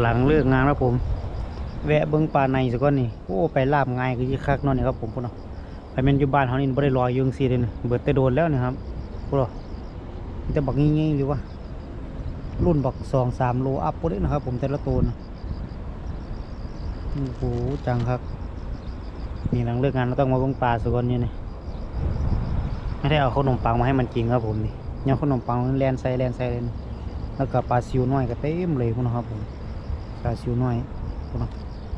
หลังเลิกงานครับผม แวะเบิ้งปลาในสักก่อนนี่โอ้ไปลาบง่ายคือยี่คักนอนนี่ครับผมพุ่นเนาะไปแม่นอยู่บ้านเขานี่บ่ได้ลอยยุงซีเลยนะเบิดแต่โดนแล้วนี่ครับพุ่นเนาะมีแต่บักงี้ๆหรือว่า รุ่นบักสองสามโลอัพพุ่นเลยนะครับ ผมแต่ละตัวนะโอ้โหจังครับนี่หลังเลิกงานเราต้องมาเบิ้งปลาสักก่อนนี่นี่ไม่ได้เอาขนมปังมาให้มันกินครับผมนี่ยังขนมปังแลนใส่แลนใส่เลยนี่แล้วก็ปลาซิวน้อยก็เต็มเลยพุ่นนะครับผม ปลาซิวน้อย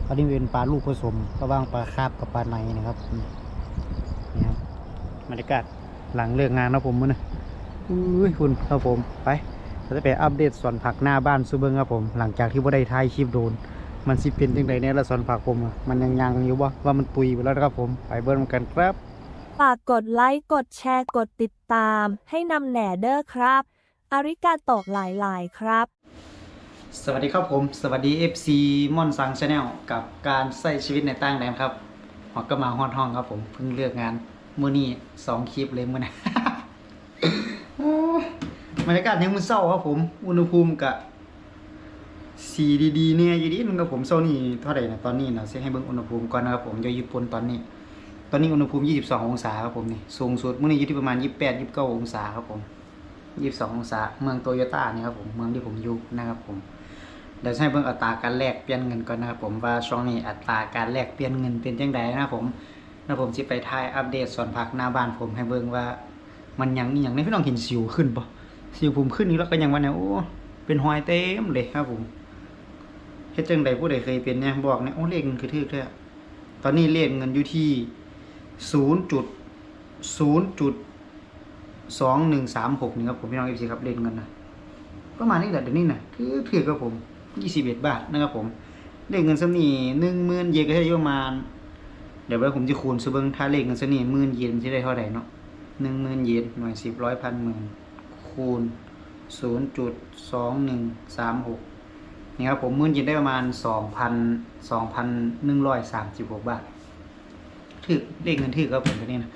อันนี้เป็นปลาลูกผสมระหว่างปลาคาบกับปลาในนะครับนี่ครับบรรยากาศหลังเลิกงานนะผมมื้อนะอุ้ยคุณครับผมไปเราจะไปอัปเดตสวนผักหน้าบ้านซูเบิงครับผม หลังจากที่ว่าได้ถ่ายคลิปโดน มันสิเป็นยังไงเนี่ยละสวนผักผมอะมันยังยังอยู่บ่ว่ามันตุยไปแล้วนะครับผมไปเบิ้ลกันครับฝากกดไลค์กดแชร์กดติดตาม ให้นำแหน่เด้อครับ อาริกาโตกหลายๆ ครับ สวัสดีครับผม สวัสดี FC ม่อนซังชาแนลกับการใช้ชีวิตในต่างแดนครับหอกก็มาฮอดห้องครับผมเพิ่งเลือกงานมื้อนี้สองคลิปเลยมื้อนี้บรรยากาศยังมื้อเช้าครับผม อุณหภูมิกะสีดีๆเนี่ยอยู่ดีนึงครับผมเช้านี้เท่าไหร่นะตอนนี้นะสิให้เบิ่งอุณหภูมิก่อนนะครับผมอยู่ญี่ปุ่นตอนนี้ ตอนนี้อุณหภูมิ 22 องศาครับผมนี่สูงสุดมื้อนี้อยู่ที่ประมาณ 28 29 องศาครับผม 22 องศา เมืองโตโยต้านี่ครับผมเมืองที่ผมอยู่นะครับผม เดี๋ยวให้เบิ่งอัตราการแลกเปลี่ยนเงินก่อนนะครับผมว่าช่วงนี้อัตราการแลกเปลี่ยนเงินเป็นจังไดนะครับผมแล้วผมสิไปถ่ายอัปเดตสวนผักหน้าบ้านผมให้เบิ่งว่า มันยังนี่ยังในพี่น้องเห็นสิวขึ้นปะสิวผมขึ้นนี่แล้วก็ยังว่าเนี่ยโอ้เป็นหอยเต็มเลยครับผมเฮ็ดจังไดผู้ใดเคยเป็นเนี่ยบอกเนี่ยโอ้เลขเงินคือทึกแท้ตอนนี้เลขเงินอยู่ที่ศูนย์จุดศูนย์จุดสองหนึ่งสามหกนี่ครับผมพี่น้องเอฟซีครับเลขเงินนะประมาณนี้แหละเดี๋ยวนี้นะคือถือกับผม ยี่สิบเอ็ดบาทนะครับผมเลขเงินสนี่หนึ่งหมื่นเยนก็ได้ประมาณ เดี๋ยวไว้ผมจะคูณซะเบิงถ้าเลขเงินสนี่หมื่นเยนจะได้เท่าไหร่เนาะหนึ่งหมื่นเยนหน่วยสิบร้อยพันหมื่นคูณศูนย์จุดสองหนึ่งสามหกนี่ครับผมหมื่นเยนได้ประมาณสองพันสองพันหนึ่งร้อยสามสิบหกบาทถือเลขเงินถือครับผมตัวนี้นะ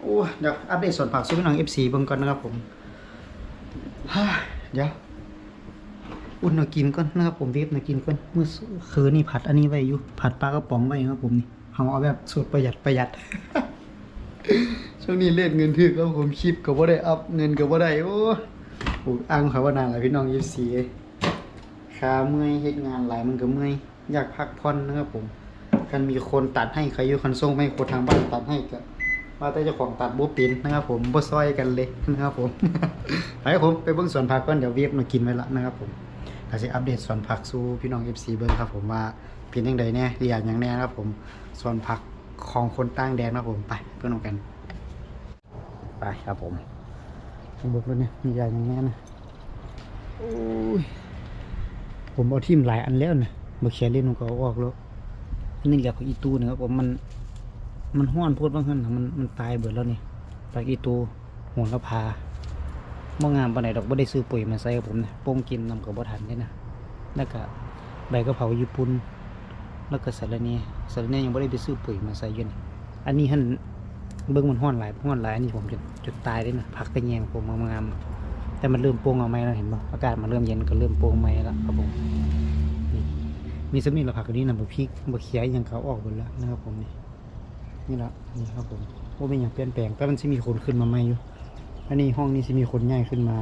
โอ้เดี๋ยวอัปเดตส่วนผักซุปเปอร์น้องเอฟซีเบิ่งก่อนนะครับผมฮ่าเดี๋ยว อุ่นมากินก่อนนะครับผมเวฟมากินก่อนเมื่อคืนนี่ผัดอันนี้ไว้อยู่ผัดปลากระป๋องไว้ครับผมนี่เอาเอาแบบสูตรประหยัดประหยัด ช่วงนี้เล่นเงินถึกแล้วผมคลิปก็บ่ได้อัพเงินก็บ่ได้โอ้โหอ้างเขาว่านานหลายพี่น้องยี่สีขาเมื่อยเฮ็ดงานหลายมันก็เมื่อยอยากพักผ่อนนะครับผมกันมีคนตัดให้ใครอยู่คอนส่งไม่คนทางบ้านตัดให้ก็ว่าแต่เจ้าของตัดบ่เป็นนะครับผมบ่ซอยกันเลยนะครับผม ไปครับผมไปเบิ่งสวนผักก่อนเดี๋ยวเวฟมากินไว้ละนะครับผม ก็สิอัปเดตสวนผักสู่พี่น้อง FC เบิ่งครับผมว่าเป็นจังไดแน่เรียกหยังแน่นะครับผมสวนผักของคนต่างแดนนะครับผมไปเพื่อนกัน ไปครับผมเบิ่งแล้วเนี่ยมีอย่างอย่างแน่นะโอ้ยผมเอาทิ่มหลายอันแล้วนะมาเขียนเล่นผมก็เอาออกแล้วอันนี่เหลือของอีตูนะครับผมมันมันห้อนโพูดบ้างขึ้นนะมันมันตายเบิดแล้วนี่ปลาอีตูหัวกระพา บ่งามปานใดดอกบ่ได้ซื้อปุ๋ยมาใส่กับผมนะโป้งกินนำกับบ่ทันเด้นะแล้วก็ใบกะเพราญี่ปุ่นแล้วก็สารเนีสารเนียังบ่ได้ไปซื้อปุ๋ยมาใส่ยู่นี่อันนี้หันเบิ่งมันฮ้อนหลายฮ้อนหลายอันนี้ผมจนจุดตายเด้นะผักตะแยงผมงามแต่มันเริ่มโป่งเอาไหมแล้วเห็นบ่อากาศมันเริ่มเย็นก็เริ่มโป่งไหมแล้วครับผมนี่มีสมิธละผักอันนี้นะบ่พริกบ่เขียหยังเขาออกหมดแล้วนะครับผมนี่นี่ละนี่ครับผมบ่เป็นหยังเปลี่ยนแปลงแต่มันสิมีคนขึ้นมาใหม่อยู่ อันนี้ห้องนี้จะมีคนง่ายขึ้นมา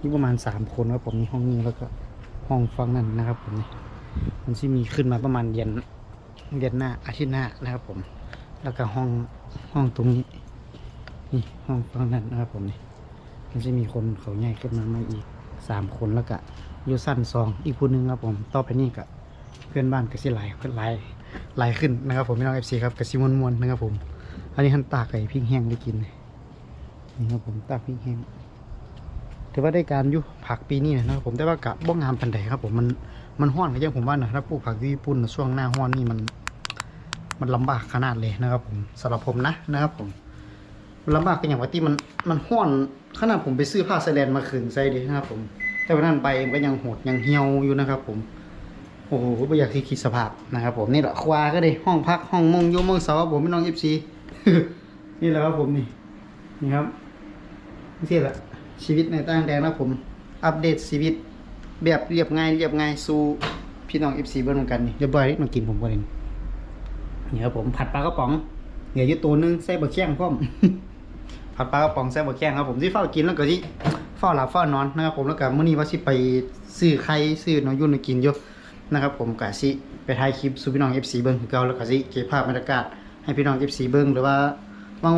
นี่ประมาณสามคนครับผมนี่ห้องนี้แล้วก็ห้องฟังนั่นนะครับผมนี่มันจะมีขึ้นมาประมาณเดือนเดือนหน้าอาทิตย์หน้านะครับผม แล้วก็ห้องห้องตรงนี้นี่ห้องฟังนั่นนะครับผมนี่มันจะมีคนเขาง่ายขึ้นมามาอีกสามคนแล้วก็ยูสั้นสองอีกคนนึงครับผมต่อไปนี่ก็เพื่อนบ้านก็สิหลายขึ้นหลายหลขึ้นนะครับผมพี่น้องเอฟซีครับก็สิมวนมวนๆนะครับผม อันนี้ท่านตากไก่พริกแห้งได้กินเลย นี่ครับผมตากพริกแห้งถือว่าได้การอยู่ผักปีนี้นะครับผมแต่ว่ากะบ้องงามปันใดครับผมมันมันห้อนก็ยังผมว่านะถ้าปลูกผักญี่ปุ่นน่ะช่วงหน้าห้อนนี่มัน มันลำบากขนาดเลยนะครับ ผมสำหรับผมนะนะครับ ผมลำบากก็อย่างว่าที่มันมันห้อนขนาดผมไปซื้อผ้าไซแลนมาขึงใส่ดินะครับผม แต่วันนั้นใบมันก็ยังหดยังเหี่ยวอยู่นะครับ ผมโอ้โหไม่อยากที่คิดสภาพนะครับ ผมนี่แหละควาก็ได้ห้องพักห้องมงโยมงเสาครับผมพี่น้องเอฟซีนี่แหละครับผมนี่นี่ครับ นี่แหละชีวิตในต่างแดนนะผม อัปเดตชีวิต แบบเรียบง่ายเรียบง่ายสู่พี่น้อง FC เบิ้ลกันนี่เรียบร้อยนี่มากินผมก่อนนี่นี่ครับผมผัดปลากระป๋องเหลืออยู่ตัวหนึงใส่บะแข้งพร้อมผัดปลากระป๋องใส่บะแข้งครับผมที่เฝ้ากินแล้วก็ที่เฝ้าหลับเฝ้านอนนะครับผมแล้วก็มื้อนี้ว่าสิไปซื้อไข่ซื้อน้องยุ่นมากินอยู่นะครับผมกะสิไปถ่ายคลิปสู่พี่น้อง FC เบิ้งคือเก่าแล้วก็สิเก็บภาพบรรยากาศให้พี่น้อง FC เบิ้งหรือว่า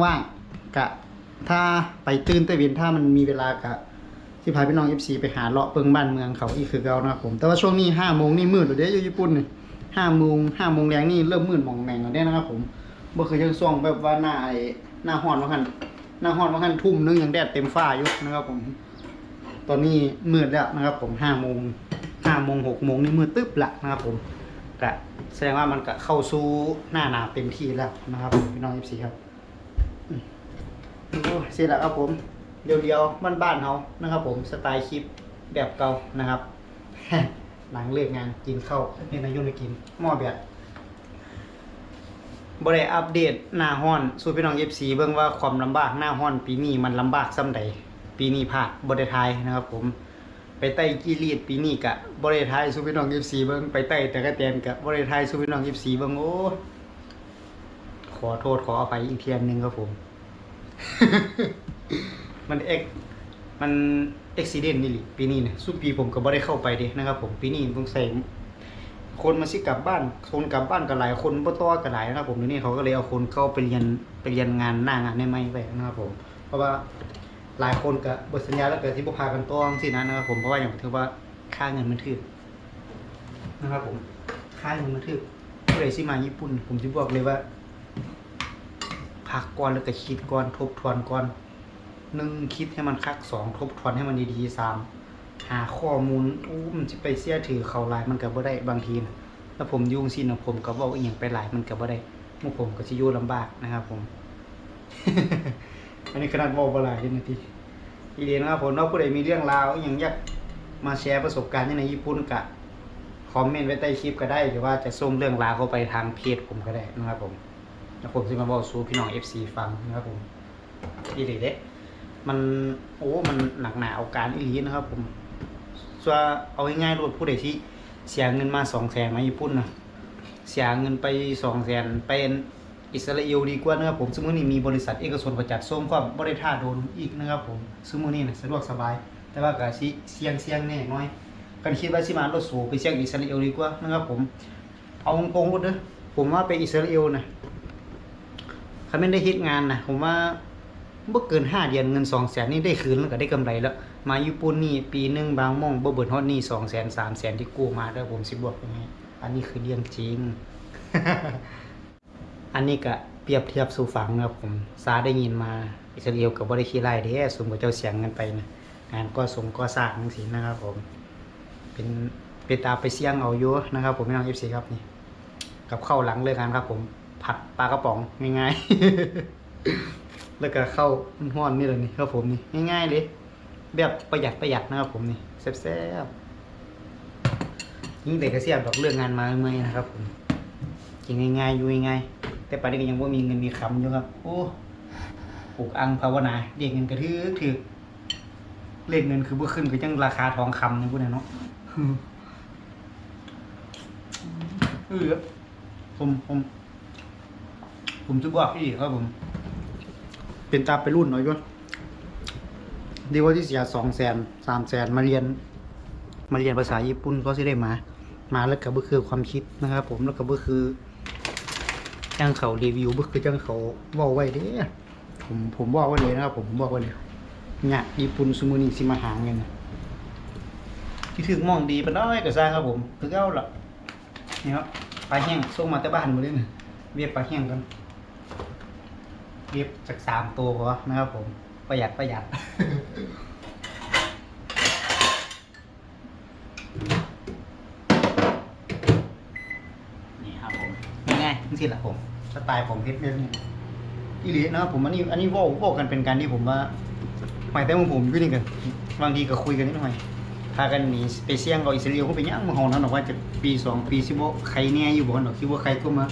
ว่างๆกะ ถ้าไปตื่นแต่เวียนถ้ามันมีเวลากะที่พาพี่น้อง FC ไปหาเลาะเปิงบ้านเมืองเขาอีกคือเก่านะครับผม แต่ว่าช่วงนี้ห้าโมงนี่มืดแล้วเด้อยู่ญี่ปุ่นนี่ห้าโมงห้าโมงแรงนี่เริ่มมืดมองแมงแล้วเด้นะครับผมบ่เคยยังช่วงแบบว่าหน้าไอ้หน้าฮ้อนว่าคั่นหน้าฮ้อนว่าคั่นทุ่มนึงยังแดดเต็มฟ้าอยู่นะครับผม ตอนนี้มืดแล้วนะครับ ผมห้าโมงห้าโมงหกโมงนี่มืดตึ๊บละนะครับผมกะแสดงว่ามันก็เข้าสู่หน้าหนาวเต็มที่แล้วนะครับพี่น้อง FC ครับ โอ้เสร็จแล้วครับผมเดียวๆมันบ้านเขานะครับ ผมสไตล์คลิปแบบเก่านะครับหลังเลิกงานกินข้าวนี่นายุ่งไปกินหม้อแบบบริอัปเดตหน้าห้อนสู่พี่น้องเอฟซีเบิ่งว่าความลำบากหน้าห้อน ปีนี้มันลำบากซ้ำใดปีนี้พลาดบริทายนะครับ ผม ไปไต้กีรีดปีนี้กะบริทายสู่พี่น้องเอฟซีเบิ่งไปไต้แต่กระเตียนกะบริทายสู่พี่น้องเอฟซีเบิ่งโอ้ขอโทษขออภัยอีกเทียนหนึ่งครับผม มันเอ็กมันเอ็กซิเดนต์นี่หลิปีนี้นี่ยสุปีผมก็บ่ได้เข้าไปเด้นะครับ ผมปีนี้ต้องใส่คนมาสิกลับบ้านคนกลับบ้านก็หลายคนบ่ต่อก็หลายนะครับ ผมเดี๋ยวนี้เขาก็เลยเอาคนเข้าไปเรียนไปเรียนงานหน้างานในไม่ไปนะครับ ผม เพราะว่าหลายคนก็บทสัญญาแล้วเก็ที่บ่พากันต่องซี่นะนะครับ ผมเพราะว่าอย่างที่ว่าค่าเงินมันถึกนะครับ ผมค่าเงินมันถึกผู้ใดสิมาญี่ปุ่น ผมสิบอกเลยว่า พักก่อนแล้วก็คิดก่อนทบทวนก่อนหนึ่งคิดให้มันคักสองทบทวนให้มันดีๆสามหาข้อมูลอู้มันจะไปเสียถือเขาหลายมันก็บ่ได้บางทีนะแล้วผมยุ่งสินะผมก็เว้าอีหยังไปหลายมันก็บ่ได้หมู่ผมก็สิอยู่งลำบากนะครับ ผม อันนี้ขนาดเว้าบ่หลายนาทีอีเดียนะครับผมนาะผู้ใดมีเรื่องราวอหยังอยากมาแชร์ประสบการณ์ในญี่ปุ่นก็คอมเมนต์ไว้ใต้คลิปก็ได้หรือว่าจะส่งเรื่องราวเข้าไปทางเพจผมก็ได้นะครับผม แล้วผมจะมาบอกสู่พี่น้อง FC ฟังนะครับผมอีหลีเด้มันโอ้มันหนักหนาเอาการอีหลีนะครับ ผมส่วนเอาง่ายๆรถผู้ใดที่เสียเงินมาสองแสนมาญี่ปุ่นนะเสียเงินไปสองแสนเป็นอิสราเอลดีกว่านะครับผมซึ่งมื่อนี้มีบริษัทเอกชนประจัดส่งความบริท่าโดนอีกนะครับผมซึ่งมื่อนี้นะสะดวกสบาย แต่ว่าก็สิเสี่ยงเสี่ยงแน่น้อยกันคิดว่าสิมารถสูงไปเสี่ยงอิสราเอลดีกว่านะครับผมเอาตรงๆรถเด้อผมว่าไปอิสราเอลนะ ถ้าไม่ได้ฮ็ดงานนะผมว่าบ่อเกินห้าเดือนเงินสองแสนนี่ได้คืนแล้วก็ได้กำไรแล้ว มาญี่ปุ่นนี่ปีหนึ่งบางม่องบ่เบิดฮอดนี่สองแสนสามแสนที่กู้มาเด้อผมสิบอกยังไงอันนี้คือเรื่องจริง อันนี้ก็เปรียบเทียบสู่ฟังนะครับผมซาได้ยินมาอิสราเอลก็บ่ได้ขี้ไล่เด้สมกับเจ้าเสียงกันไปนะงานก็สงก็สร้างจังซี่นะครับผม เป็นเป็นตาไปเสี่ยงเอาอยู่นะครับ ผมพี่น้อง FC ครับนี่กับเข้าหลังเลิกงานครับผม ผัดปลากระป๋องง่ายๆ แล้วก็เข้าห้อนนี่เลยนี่ครับผมนี่ง่ายๆเลยแบบประหยัดประหยัดนะครับผมนี่แซ่บๆยิ่งเด็กก็เสียบดอกเรื่องงานมาเมื่อยนะครับผมกินง่ายๆอยู่ง่ายๆแต่ปัจจุบันยังว่ามีเงินมีคำอยู่ครับ โอ้ปลูกอังภาวนาเรียกเงินกระทึกถือเลขเงินคือเบื่ขึ้นคือจังราคาทองคำนี่พูดนะเนาะเออผมผม ผมจะบอกพี่ครับผม เป็นตาไปรุ่นหน่อยก็ดีกว่าที่เสียสองแสนสามแสนมาเรียน มาเรียนภาษาญี่ปุ่นก็สิได้มา มาแล้วก็บ่คือความคิดนะครับ ผมแล้วก็บ่คือจ้างเขารีวิวบ่คือจ้างเขาว้าไว้เด้ผมผมบอกไว้เลยนะครับ ผมผมบอกไว้เลยเนี่ยญี่ปุ่นซุมื้อนี้สิมาหาเงินที่ถึงมองดีปานน้อยก็สร้างครับผมคือเก่าล่ะนี่ครับปลาแห้งส่งมาแต่บ้านมดเลยนะเวียบปลาแห้งกัน เวียบจากสามตัวพอนะครับผมประหยัดประหยัด นี่ครับผมง่ายๆนี่สิแหละผม สไตล์ผมเฮ็ดเรื่องนี้อีหลีนะครับผมอันนี้อันนี้โว้โว้กันเป็นการที่ผมว่าหมายแต่ว่าผมอยู่นี่กันบางทีก็คุยกันนิดหน่อยพากันหนีไปเสี่ยงกับอิสราเอลเขาไปย่างมาห้องนั้นหรอกว่าจะปีสองปีสิบ่ใครแน่อยู่บ่กันหรอกคิดว่าใครก็มา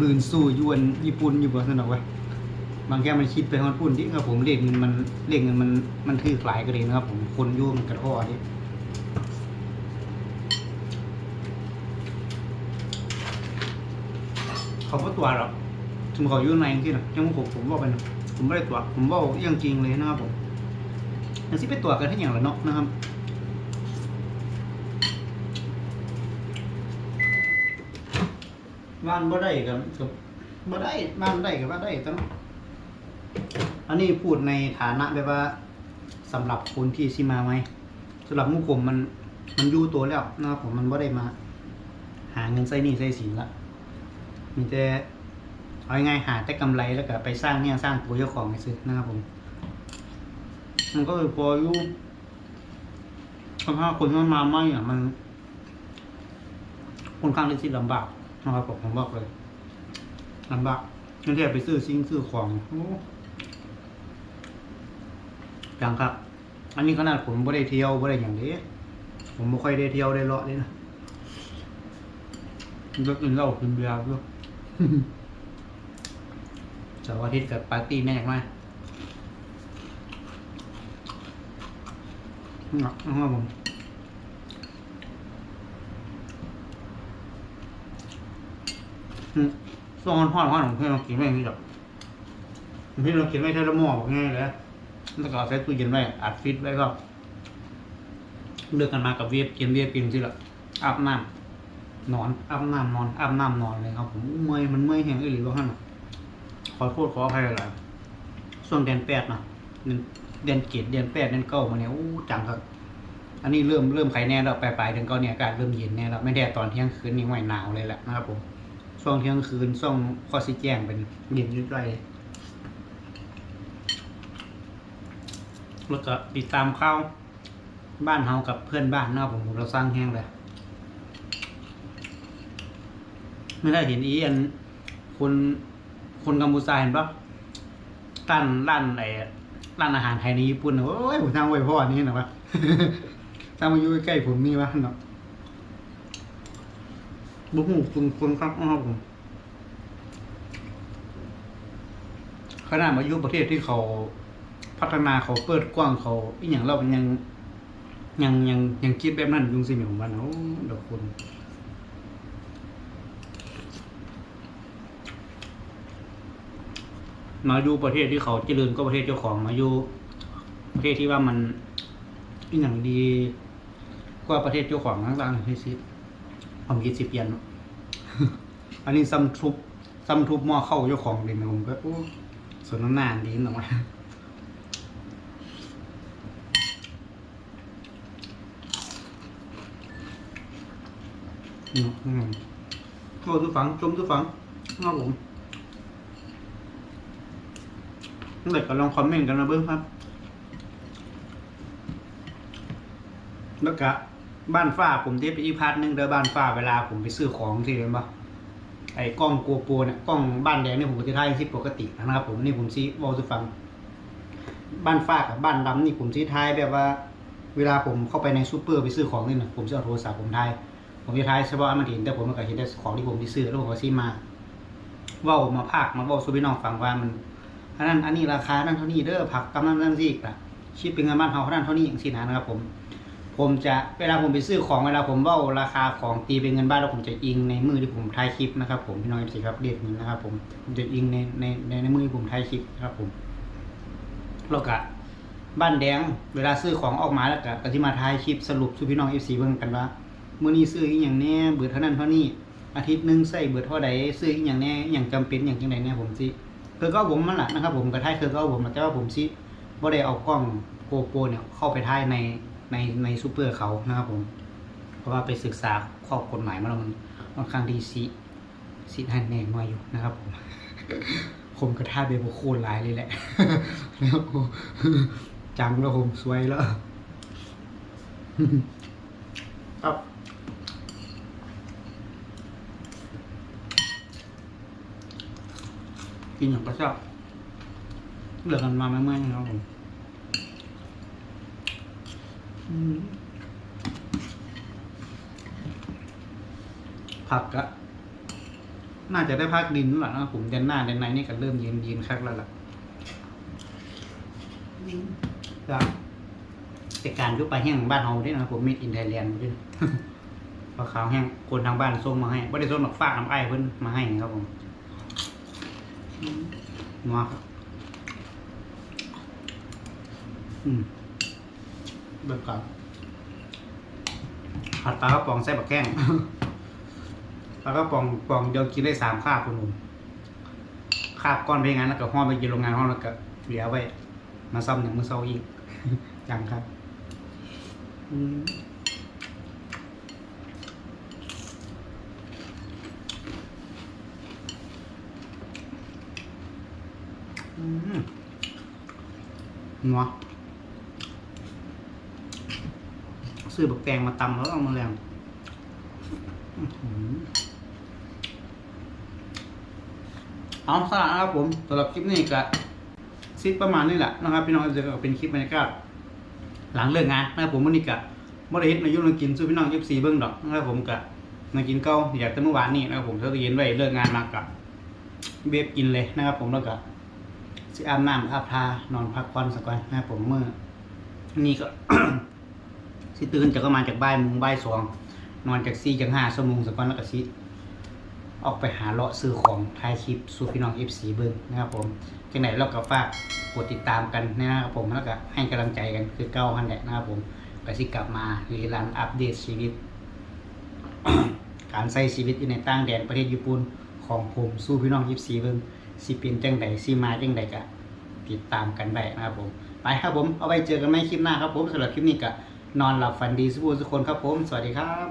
บืนสู้ยวนญี่ปุ่นอยู่บ่สนอกวะบางแก้มันคิดไปฮอนปุ่นที่ครับผมเลขเงินมันเลขเงินมันมันถือขลายกระเลยนะครับ ผมคนยุ่มกันท้อนี่เขาก็ตัวหรอกถึงเขายุ่งในที่นะยังผมผมว่าเป็นผมไม่ได้ตัวผมว่าอย่างจริงเลยนะครับผมอย่างที่ไปตัวกันที่อย่างละนอกนะครับ บ้านบ่ได้กับกับบ่ได้บ้านได้กับว่าได้ต่เนาะอันนี้พูดในฐานะแบบว่าสำหรับคนที่ซิมาไหมสำหรับมุกผมมันมันยู่ตัวแล้วนะครับผมมันบ่ได้มา หาเงินใส่หนี้ใส่สินละมีแต่เอาง่ายหาแต่กำไรแล้วก็ไปสร้างเนี่ยสร้างตัวเจ้าของไปซื้อนะครับผม มันก็คือพออยู่สภาคนมันมาไม่อะมันค่อนข้างที่จะลำบาก นะครับผมผมบอกเลยลำบากนั่นที่ไปซื้อซิ่งซื้อของยังครับ อันนี้ขนาดผมไม่ได้เที่ยวไม่ได้อย่างนี้ผมไม่ค่อยได้เที่ยวได้เลาะเลยนะก็กินเหล้ากินเบียร์ด้วยเสาร์อาทิตย์กับปาร์ตี้แน่มากนะครับผม อืมส่วนห้อนห้อนของเพื่อนเรากินไม่อย่างนี้หรอกเพื่อนเรากินไม่ใช่ละหม้อง่ายเลยแล้วก็เอาใส่ตู้เย็นไว้อัดฟิตไว้ก็เลือกกันมากับเวียบกินเวียบกินสิละอาบน้ำนอนอาบน้ำนอนอาบน้ำนอนเลยครับ ผมเมื่อยมันเมื่อยแห้งอีหรือว่าท่านขอโทษขออภัยหลายช่วงเดือนแปดนะเดือนเกตเดือนแปดเดือนเก้ามาเนี่ยอู้จังครับอันนี้เริ่มเริ่มไข้แน่แล้วปลายปลายเดือนเก้าเนี่ยอากาศเริ่มเย็นแน่แล้วไม่แดดตอนเที่ยงคืนนี่ไหวหนาวเลยแหละนะครับผม ช่วงเที่ยงคืนช่วงข้อสิแจ้งเป็นเย็นยุดไรแล้วก็ติดตามข่าวบ้านเฮากับเพื่อนบ้านนะครับผมเราสร้างแห้งเลยไม่ได้เห็นอีอันคนคนกัมพูชาเห็นปะร้านร้านไอ้ร้านอาหารไทยในญี่ปุ่นน่ะโอ้ยผมทำไว้พ่อนี่นะวะทำมาอยู่ใกล้ผมนี่วะเนาะ บุ้งคุณคุณครับอ้าวผมขนาดมายู่ประเทศที่เขาพัฒนาเขาเปิดกว้างเขาอีอย่างเรามันยัง ยังยังยังคิดแบบนั้นยุงสิหมิผมว่าเนาะเดี๋ยวคุณมาอยู่ประเทศที่เขาเจริญก็ประเทศเจ้าของมาอยู่ประเทศที่ว่ามันอีกอย่างดีกว่าประเทศเจ้าของต่างๆที่สิ ผมคิดสิเปลี่ยนเนอะอันนี้ซ้ำทุบซ้ำทุบหม้อเข้าเจ้าของเลยนะผมก็โอ้ส่วนน้ำหนาดีหน่อยอืมอืมโอ้ทุกฝังชมทุกฝังครับผมเด็กก็ลองคอมเมนต์กันนะเบิ้งครับ แล้วก็ บ้านฝ้าผมที่ไปอีกพาร์ทนึงเด้อบ้านฝ้าเวลาผมไปซื้อของที่เห็นปะไอ้กล้องโกโปรเนี่ยกล้องบ้านแดงเนี่ยผมก็จะถ่ายที่ปกตินะครับ ผมนี่ผมซีวอลสุฟัง บ้านฝ้ากับบ้านดำนี่ผมซีถ่ายแบบว่า เวลาผมเข้าไปในซูเปอร์ไปซื้อของนี่นะผมจะเอาโทรศัพท์ผมถ่ายผมจะถ่ายเฉพาะอันมันเห็นแต่ผมก็เห็นแต่ของที่ผมที่ซื้อแล้วผมก็ซีมาว่ามาภาคมาว่าสู่พี่น้องฟังว่ามันอันนั้นอันนี้ราคานั่นเท่านี้เด้อผักกำลังนั่นสิอะคิดเป็นเงินบ้านเฮาเท่านั้นเท่านี้อย่างสินะนะครับผม ผมจะเวลาผมไปซื้อของเวลาผมว้าราคาของตีเป็นเงินบ้านแล้วผมจะอิงในมือที่ผมถ่ายคลิปนะครับผมพี่น้องสิครับเด็ดนี้นะครับ ผมผมจะอิงในในในในมือที่ผมถ่ายคลิปนะครับผมแล้วก็บ้านแดง เวลาซื้อของออกมาแล้วก็ก็ที่มาถ่ายคลิปสรุปสู่พี่น้องเอฟซีเบิ่งกันว่ามื้อนี้ซื้ออีหยังแน่เบิดเท่านั้นเท่านี้อาทิตย์หนึงใส่เบิดเท่าใดซื้ออีหยังแน่อย่างจำเป็นอย่างจังไดแน่ผมสิคือก็ผมมันแหละนะครับ ผมกระท้ายคือก็ผมแต่ว่าผมซิบ่ได้เอากล้องโกโปรเนี่ยเข้าไปถ่ายใน ในในซูเปอร์เขานะครับผม เพราะว่าไปศึกษาข้อกฎหมายมาแล้วมันค่อนข้างที่สิสิทันแน่มาอยู่นะครับผมผมกระท้าเบโบโคตรหลายเลยแหละแล้วจังแล้วผมสวยแล้วครับกินอย่างก็ชอบเลือกกันมาไม่เมื่อยๆนะครับผม ผักกะน่าจะได้พักดินแล้วล่ะนะครับผมเดือนหน้าเดือนในนี่ก็เริ่มเย็นเย็นคักแล้วล่ะจ้ะแต่การยุบไปแห้งบ้านเฮาด้วยนะครับผมมีอินไทยแลนด์ด้วยปลาขาวแห้งคนทางบ้านส่งมาให้ไม่ได้ส่งหรอกฝากน้ำไอ้ายเพิ่นมาให้ครับผมนัวครับอืม เบิกก่อนผัดปลากระป๋องใส่บักแข้งปลากระป๋องป๋องเดียวกินได้สามคาบคุณลุงคาบก้อนไปงั้นแล้วก็ห้อไปกินโรงงานห้อมแล้วก็เหลือไว้ มาซ่อมหนึ่งมือเศร้าอีกยังครับอืมอืมนัว ซื้อบักแตงมาตำแล้วเอามาแรงอื้อหือเอาสละนะครับผมสำหรับคลิปนี้ก็ซิดประมาณนี้แหละนะครับ พี่น้องจะเป็นคลิปบรรยากาศหลังเลิกงานนะครับผมวันนี้กะบ่ได้เฮ็ดมายุ่งกินสู้พี่น้องยิบสีเบิ่งดอกนะครับผมกะมากินเก้าอยากแต่เมื่อวานนี้นะครับผมเช้าตะเย็นไว้เลิกงานมากะเบบกินเลยนะครับ ผมแล้วก็สิอาบน้ำอาบทานอนพักผ่อนสักก่อนนะครับผมเมื่อนี่ก็ สิตื่นจากประมาณจากบ่ายโมงบ่ายสองนอนจากสี่จากห้าชั่วโมงสักก่อนแล้วก็สิออกไปหาเลาะซื้อของถ่ายคลิปสู่พี่น้อง FC เบิ่งนะครับผมจังไหนเราก็ฝากกดติดตามกันนะครับผมแล้วก็ให้กำลังใจกันคือเก้าหันแหละนะครับผมก็สิกลับมารีรันอัปเดตชีวิต การใช้ชีวิตอยู่ในต่างแดนประเทศญี่ปุ่นของผมสู้พี่น้อง24เบิ่งสิเป็นจังใดสิมาจังใดก็ติดตามกันได้นะครับผม ไปครับผมเอาไว้เจอกันใหม่คลิปหน้าครับผมสำหรับคลิปนี้ก็ นอนหลับฝันดีสุขทุกคนครับผม สวัสดีครับ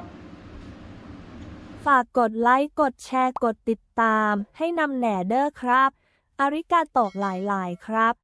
ฝากกดไลค์ กดแชร์ กดติดตาม ให้นำแหน่เด้อครับ อาริกาโตกหลาย ๆ ครับ